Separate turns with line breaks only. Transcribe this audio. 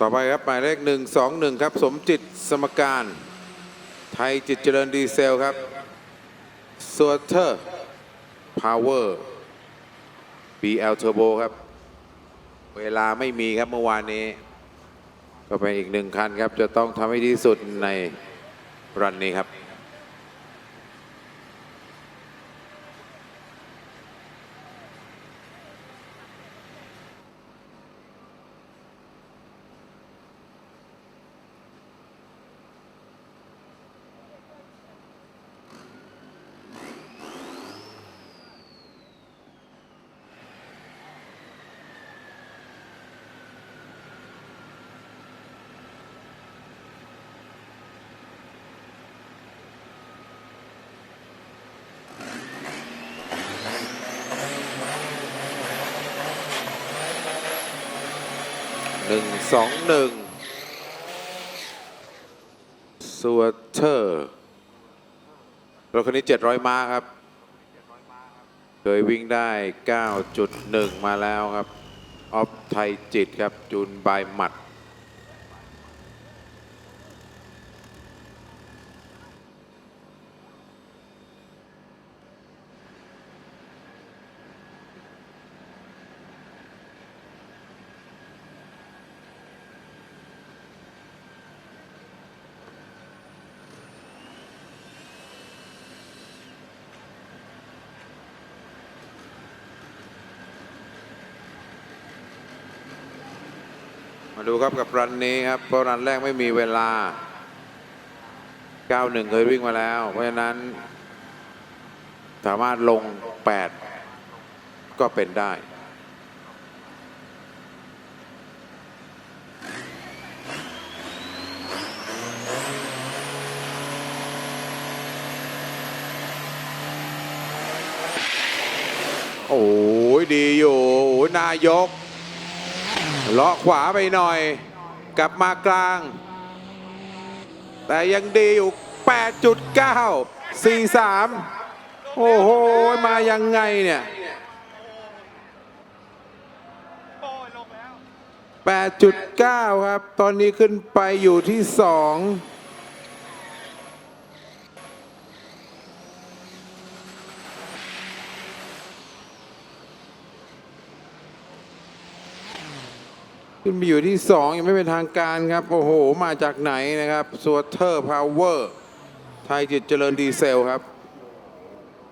ต่อไปครับหมายเลขหนึ่งสองหนึ่งครับ สมจิตสมการ ไทยจิตเจริญดีเซลครับสวเทอร์พาวเวอร์ BL Turbo ครับ เวลาไม่มีครับเมื่อวานนี้ ก็เป็นอีกหนึ่งคันครับ จะต้องทำให้ดีสุดในรันนี้ครับ หนึ่งสองหนึ่งสวเตอร์รถคันนี้ 700 ม้าครับ เคยวิ่งได้ 9.1 มาแล้วครับ ออฟไทยจิตครับ จูนบายหมัด มาดูครับกับรันนี้ครับเพราะรันแรกไม่มีเวลา 91 เคยวิ่งมาแล้ว เพราะฉะนั้น สามารถลง 8 ก็เป็นได้โอ้ยดีอยู่โอ้ยนายก เลาะขวาไปหน่อย กลับมากลาง แต่ยังดีอยู่ 8.9 43 โอ้โห มายังไงเนี่ย 8.9 ครับ ตอนนี้ขึ้นไปอยู่ที่ 2 ขึ้นไปอยู่ที่ 2 ยังไม่เป็นทางการครับ โอ้โห มาจากไหนนะครับสวอเทอร์พาวเวอร์ ไทยจิตเจริญดีเซลครับ